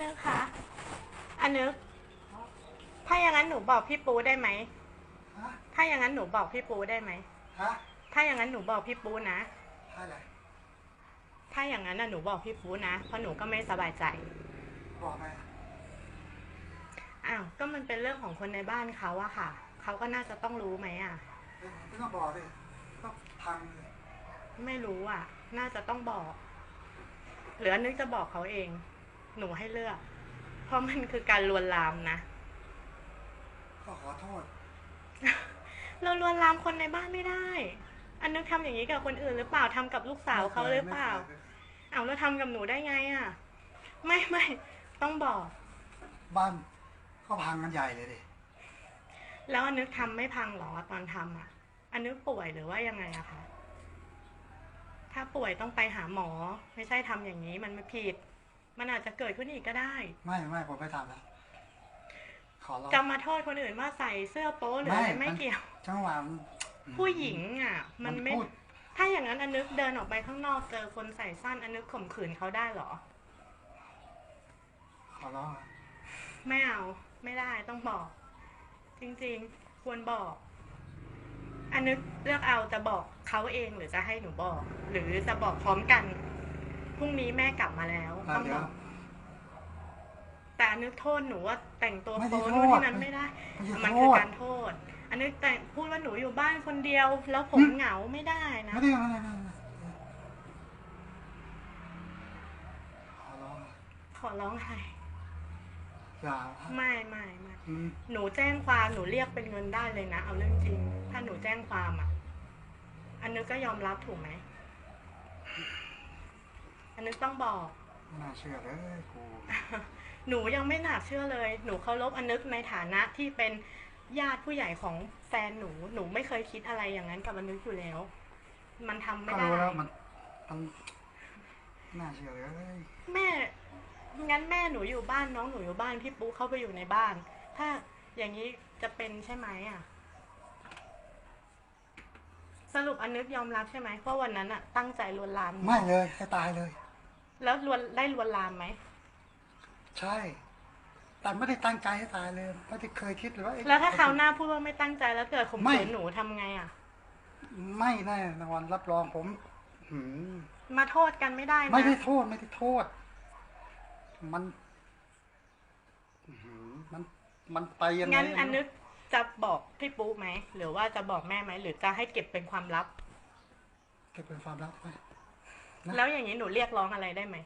นึกคะอันนึก ถ้าอย่างนั้นหนูบอกพี่ปูได้ไหม ฮะถ้าอย่างนั้นหนูบอกพี่ปูได้ไหม ฮะถ้าอย่างนั้นหนูบอกพี่ปูนะอะไรถ้าอย่างนั้นน่ะหนูบอกพี่ปูนะ เพราะหนูก็ไม่สบายใจ บอกไหมอ้าว ก็มันเป็นเรื่องของคนในบ้านเขาอะค่ะ เขาก็น่าจะต้องรู้ไหมอะ ไม่ต้องบอกดิก็พังเลยไม่รู้อะน่าจะต้องบอก หรืออันนึกจะบอกเขาเอง หนูให้เลือก เพราะมันคือการลวนลามนะ ก็ขอโทษ เราลวนลามคนในบ้านไม่ได้ อันนึกทำอย่างนี้กับคนอื่นหรือเปล่าทำกับลูกสาวเขาหรือเปล่าไม่คยอ้าวแล้วทำกับหนูได้ไงอะไม่ไม่ต้องบอก บ้านก็พังกันใหญ่เลยดิ แล้วอันนึกทำไม่พังเหรอตอนทำอะอันนึกป่วยหรือว่ายังไงอะคะ ถ้าป่วยต้องไปหาหมอ ไม่ใช่ทำอย่างนี้มันไม่ผิด มันอาจจะเกิดขึ้นอีกก็ได้ ไม่ไม่ผมไม่ทำแล้วขอร้องจะมาโทษคนอื่นว่าใส่เสื้อโป๊หรืออะไรไม่ไม่มันเกี่ยวจังหวะมันผู้หญิงอะ มันไม่พูดถ้าอย่างนั้นอันนึกเดินออกไปข้างนอกเจอคนใส่สั้นอันนึกข่มขืนเขาได้เหรอ ขอร้องอะไม่เอาไม่ได้ต้องบอก จริงๆ ควรบอกอันนึกเลือกเอาจะบอกเขาเองหรือจะให้หนูบอก หรือจะบอกพร้อมกันพรุ่งนี้แม่กลับมาแล้ว อะ ต้อง เดี๋ บ ยว อก แต่อั นนึกโทษหนูว่าแต่งตัวไม่ได้โป๊โทษนู่นที่นั้นไม่ได้ไม่ใช่มันโทคือษการโทษ อันนึกแต่งพูดว่าหนูอยู่บ้านคนเดียว แล้วผมเหงาไม่ได้นะไม่ได้ไม่ได้ไม่ได้ขอร้องอะขอร้องใครอย่าไม่ไม่ไม่อืมหนูแจ้งความหนูเรียกเป็นเงินได้เลยนะ เอาเรื่องจริง ถ้าหนูแจ้งความอะ อันนึกก็ยอมรับถูกไหม อันนึกต้องบอกไม่ น่าเชื่อเลยกูหนูยังไม่น่าเชื่อเลย หนูเคารพอันนึกในฐานะที่เป็นญาติผู้ใหญ่ของแฟนหนู หนูไม่เคยคิดอะไรอย่างนั้นกับอันนึกอยู่แล้ว มันทำไม่ก็ได้ รู้แล้วมันมันไม่น่าเชื่อเลย แม่ งั้นแม่หนูอยู่บ้านน้องหนูอยู่บ้านพี่ปุ๊เข้าไปอยู่ในบ้าน ถ้าอย่างนี้จะเป็นใช่ไหมอะ สรุปอันนึกยอมรับใช่ไหมว่าวันนั้นอะตั้งใจลวนลามหนู ไม่เลยให้ตายเลย แล้วลวนได้ลวนลามไหม ใช่ แต่ไม่ได้ตั้งใจให้ตายเลย ไม่ได้เคยคิดเลยว่าเอ๊ะแล้วถ้าคราวหน้าพูดว่าไม่ตั้งใจแล้วเกิดข่มไม่ขืนหนูทำไงอะ ไม่แน่นอนรับรองผมหืมมาโทษกันไม่ได้นะ ไม่ได้โทษไม่ได้โทษ มันอื้อหือมันมันไปยังไงงั้นอันนึกจะบอกพี่ปุ๊ไหม หรือว่าจะบอกแม่ไหม หรือจะให้เก็บเป็นความลับ เก็บเป็นความลับไว้ นะแล้วอย่างนี้หนูเรียกร้องอะไรได้ไหม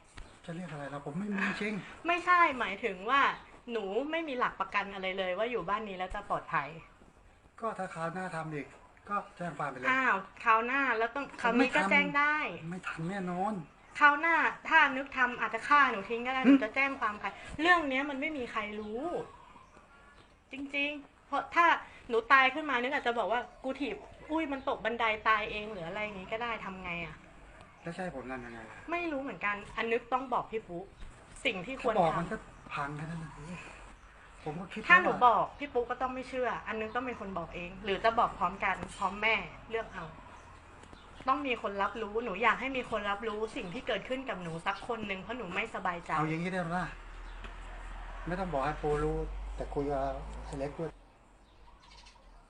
จะเรียกอะไรเราผมไม่มีจริง ไม่ใช่หมายถึงว่าหนูไม่มีหลักประกันอะไรเลย ว่าอยู่บ้านนี้แล้วจะปลอดภัย ก็ถ้าคราวหน้าทำอีก ก็แจ้งความไปเลยอ้าวคราวหน้าแล้วต้องคราวไม่นี้ก็ทำแจ้งได้ ไม่ทันแน่นอน คราวหน้าถ้านึกทำอาจจะฆ่าหนูทิ้งก็ได้หหึนูจะแจ้งความใคร เรื่องเนี้ยมันไม่มีใครรู้ จริง ๆ เพราะถ้าหนูตายขึ้นมานึกอาจจะบอกว่ากูถีบอุ้ยมันตกบันไดตายเองหรืออะไรอย่างงี้ก็ได้ทำไงอะ แล้วใช่ผมนั่นยังไงไม่รู้เหมือนกัน อันนึกต้องบอกพี่ปุ๊สิ่งที่คถ้าวรบอกทมันก็พังแค่นั้นเองผมก็คิดำถ้าหนูว่บอกพี่ปุ๊ก็ต้องไม่เชื่อ อันนึกต้องเป็นคนบอกเอง หรือจะบอกพร้อมกันพร้อมแม่เลือกเอา ต้องมีคนรับรู้หนูอยากให้มีคนรับรู้สิ่งที่เกิดขึ้นกับหนูสักคนหนึ่งเพราะหนูไม่สบายใจ เอาอย่างนี้ได้ไหมล่ะไม่ต้องบอกให้ปูรู้ แต่คุยกับไอ้เล็กด้วย